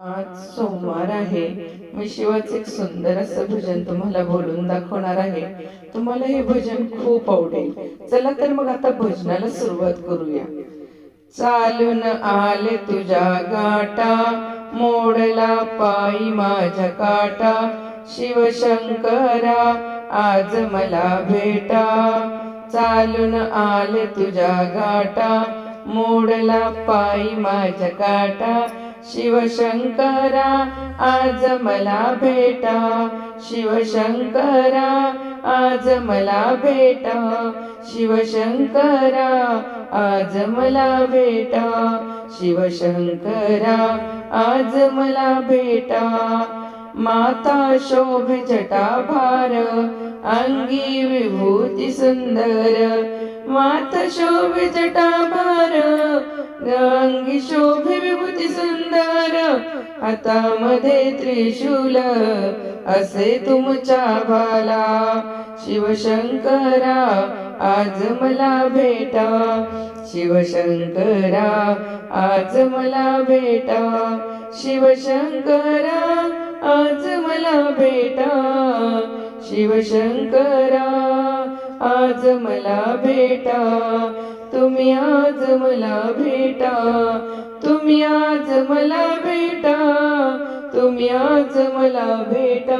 आज सोमवार आहे. मी शिवाचे एक सुंदर असं भजन तुम्हाला बोलून दाखवणार आहे. तुम्हाला हे भजन खूप आवडेल. चला तर मग आता भजनाला सुरुवात करूया. चालून आले तुझ्या गाटा मोडला पायी माझ्या काटा. शिवशंकरा आज मला भेटा. चालून आले तुझ्या गाटा मोडला पायी माझ्या काटा. शिवशंकरा आज मला भेटा. शिवशंकरा आज मला भेटा. शिवशंकरा आज मला भेटा. शिवशंकरा आज मला भेटा. माता शोभे जटा भार अंगी विभूती सुंदर. माता शोभे जटा भार अंगी शोभे विभूती सुंदर हातामध्ये त्रिशूल असे तुमच्या भाला. शिवशंकरा आज मला भेटा. शिवशंकरा आज मला भेटा. शिवशंकरा आज मला भेटा. शिवशंकरा आज मला भेटा. तुम्ही आज मला भेटा. तुम्ही आज मला भेटा. तुम्ही आज मला भेटा.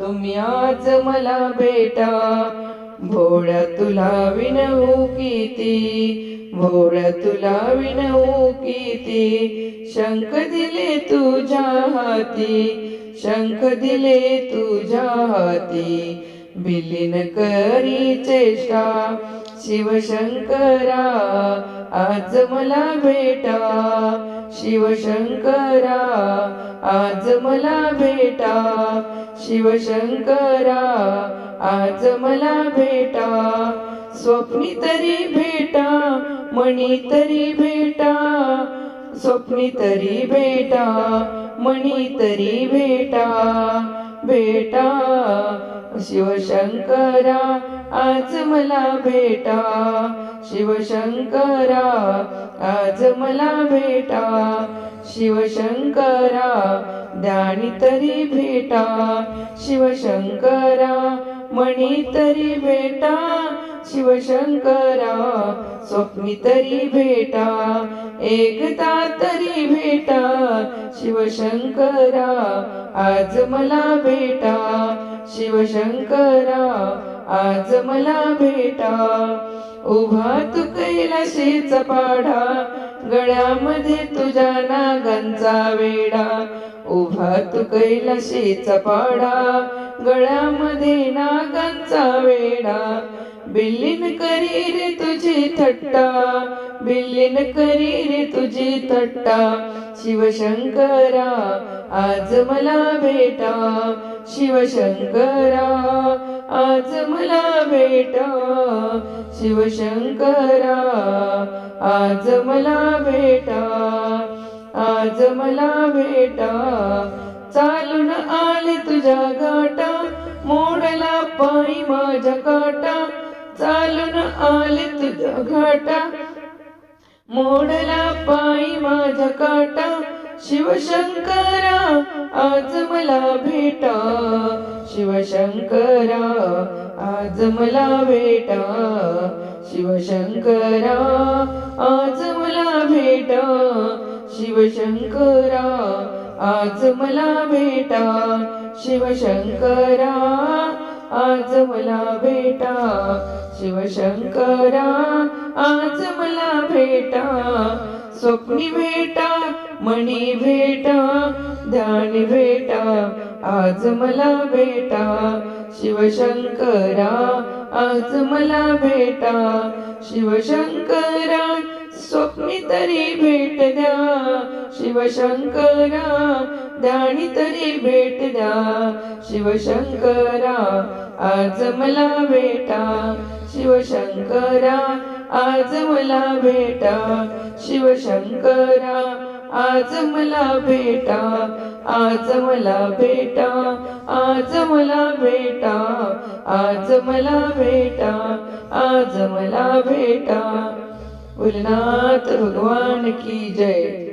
तुम्ही आज मला भेटा. भोळ्या तुला विनवू किती. भोळ्या तुला विनवू किती. शंख दिले तुझ्या हाती. शंख दिले तुझ्या हाती. बिलीन करी चेष्टा. शिवशंकरा आज मला भेटा. शिवशंकरा आज मला भेटा. शिवशंकरा आज मला भेटा. स्वप्नी तरी भेटा मणी तरी भेटा. स्वप्नी तरी भेटा मणी तरी भेटा. भेटा. शिवशंकरा आज मला भेटा. शिवशंकरा आज मला भेटा. शिवशंकरा ध्यानी तरी भेटा. शिवशंकरा मणी तरी भेटा. शिवशंकरा स्वप्नी तरी भेटा. एकदा तरी भेटा. शिवशंकरा आज मला भेटा. शिवशंकरा आज मला भेटा. उभा तू कैलाशीच पाढा गळ्यामध्ये तुझ्या नागांचा वेडा उभा तू कैलाशीचा पाढा गळ्यामध्ये नागांचा वेडा बिल्लीन करी रे तुझी थट्टा बिल्लीन करी रे तुझी थट्टा. शिवशंकरा आज मला भेटा. शिवशंकरा आज मला भेटा. शिवशंकरा आज मला भेटा. आज मला भेटा. चालून आले तुझ्या गाटा मोडला पायी माझ्या काटा. चालून आले तुझ्या घाटा मोडला पायी माझ्या काटा. शिवशंकरा आज मला भेटा. शिवशंकरा आज मला भेटा. शिवशंकरा आज मला भेटा. शिवशंकरा आज मला भेटा. शिवशंकरा आज मला भेटा. शिवशंकरा आज मला भेटा स्वप्नी भेटा मणी भेटा ध्यान भेटा आज मला भेटा शिवशंकरा आज मला भेटा शिवशंकरा स्वप्नी तरी भेट द्या शिवशंकरा ध्यानी तरी भेट द्या शिवशंकरा आज मला भेटा शिवशंकरा आज मला भेटा शिवशंकरा. आज मला भेटा आज मला भेटा आज मला भेटा आज मला भेटा आज मला भेटा. भोलेनाथ भगवान की जय.